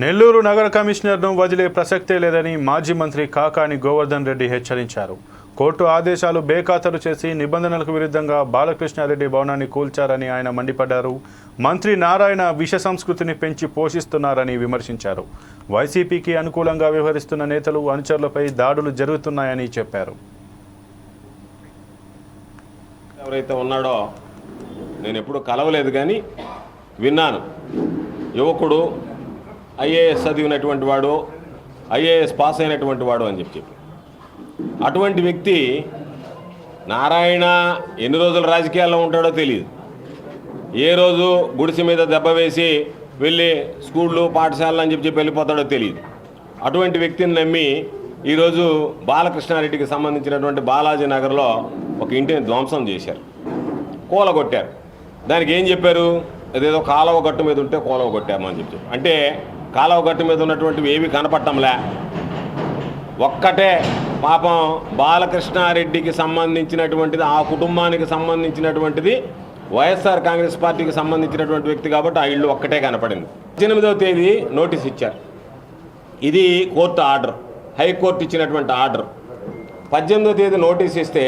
నెల్లూరు నగర కమిషనర్ను వదిలే ప్రసక్తే లేదని మాజీ మంత్రి కాకాని గోవర్ధన్ రెడ్డి హెచ్చరించారు. కోర్టు ఆదేశాలు బేఖాతరు చేసి నిబంధనలకు విరుద్ధంగా బాలకృష్ణారెడ్డి భవనాన్ని కూల్చారని ఆయన మండిపడ్డారు. మంత్రి నారాయణ విష సంస్కృతిని పెంచి పోషిస్తున్నారని విమర్శించారు. వైసీపీకి అనుకూలంగా వ్యవహరిస్తున్న నేతలు అనుచరులపై దాడులు జరుగుతున్నాయని చెప్పారు. ఎవరైతే ఉన్నాడో నేను ఎప్పుడు కలవలేదు కానీ విన్నాను. యువకుడు ఐఏఎస్ చదివినటువంటి వాడు ఐఏఎస్ పాస్ అయినటువంటి వాడు అని చెప్పి చెప్పి. అటువంటి వ్యక్తి నారాయణ ఎన్ని రోజులు రాజకీయాల్లో ఉంటాడో తెలియదు ఏ రోజు గుడిసె మీద దెబ్బ వేసి వెళ్ళి స్కూళ్ళు పాఠశాలలు అని చెప్పి వెళ్ళిపోతాడో తెలియదు అటువంటి వ్యక్తిని నమ్మి ఈరోజు బాలకృష్ణారెడ్డికి సంబంధించినటువంటి బాలాజీ నగర్లో ఒక ఇంటిని ధ్వంసం చేశారు. కూలగొట్టారు. దానికి ఏం చెప్పారు? అదేదో కాలువ గట్టు మీద ఉంటే కూలవ కొట్టామని చెప్పి. అంటే కాలువ గట్టు మీద ఉన్నటువంటివి ఏవి కనపట్టంలే ఒక్కటే పాపం బాలకృష్ణారెడ్డికి సంబంధించినటువంటిది ఆ కుటుంబానికి సంబంధించినటువంటిది వైఎస్ఆర్ కాంగ్రెస్ పార్టీకి సంబంధించినటువంటి వ్యక్తి కాబట్టి ఆ ఇల్లు ఒక్కటే కనపడింది. పద్దెనిమిదవ తేదీ నోటీస్ ఇచ్చారు. ఇది కోర్టు ఆర్డర్ హైకోర్టు ఇచ్చినటువంటి ఆర్డర్. పద్దెనిమిదో తేదీ నోటీస్ ఇస్తే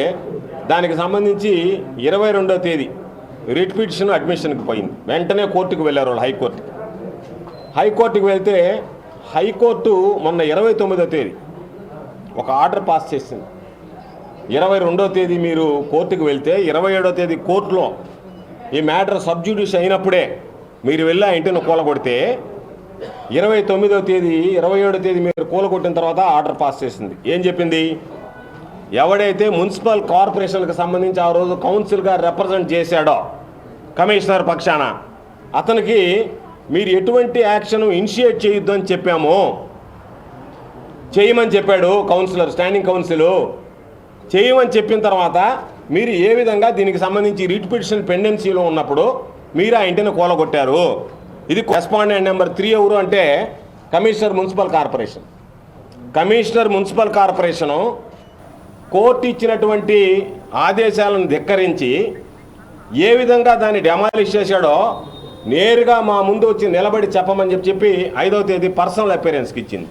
దానికి సంబంధించి ఇరవై రెండో తేదీ రిట్ పిటిషన్ అడ్మిషన్కి పోయింది. వెంటనే కోర్టుకు వెళ్ళారు వాళ్ళు హైకోర్టుకి. హైకోర్టుకి వెళ్తే హైకోర్టు మొన్న ఇరవై తొమ్మిదో తేదీ ఒక ఆర్డర్ పాస్ చేసింది. ఇరవై రెండో తేదీ మీరు కోర్టుకు వెళ్తే ఇరవై ఏడో తేదీ కోర్టులో ఈ మ్యాటర్ సబ్జ్యుడిష్ అయినప్పుడే మీరు వెళ్ళి ఆ ఇంటిని కూలగొడితే ఇరవై తొమ్మిదో తేదీ ఇరవై ఏడో తేదీ మీరు కూలగొట్టిన తర్వాత ఆర్డర్ పాస్ చేసింది. ఏం చెప్పింది? ఎవడైతే మున్సిపల్ కార్పొరేషన్కి సంబంధించి ఆ రోజు కౌన్సిల్గా రిప్రజెంట్ చేశాడో కమిషనర్ పక్షాన అతనికి మీరు ఎటువంటి యాక్షన్ ఇనిషియేట్ చేయొద్దు అని చెప్పాము చేయమని చెప్పాడు కౌన్సిలర్ స్టాండింగ్ కౌన్సిల్. చేయమని చెప్పిన తర్వాత మీరు ఏ విధంగా దీనికి సంబంధించి రిట్ పిటిషన్ పెండెన్సీలో ఉన్నప్పుడు మీరు ఆ ఇంటిని కూలగొట్టారు? ఇది కరెస్పాండెంట్ నెంబర్ త్రీ ఎవరు అంటే commissioner municipal corporation. Commissioner municipal corporation court ఇచ్చినటువంటి ఆదేశాలను ధిక్కరించి ఏ విధంగా దాన్ని డెమాలిష్ చేశాడో నేరుగా మా ముందు వచ్చి నిలబడి చెప్పమని చెప్పి చెప్పి ఐదవ తేదీ పర్సనల్ అపీరెన్స్కి ఇచ్చింది.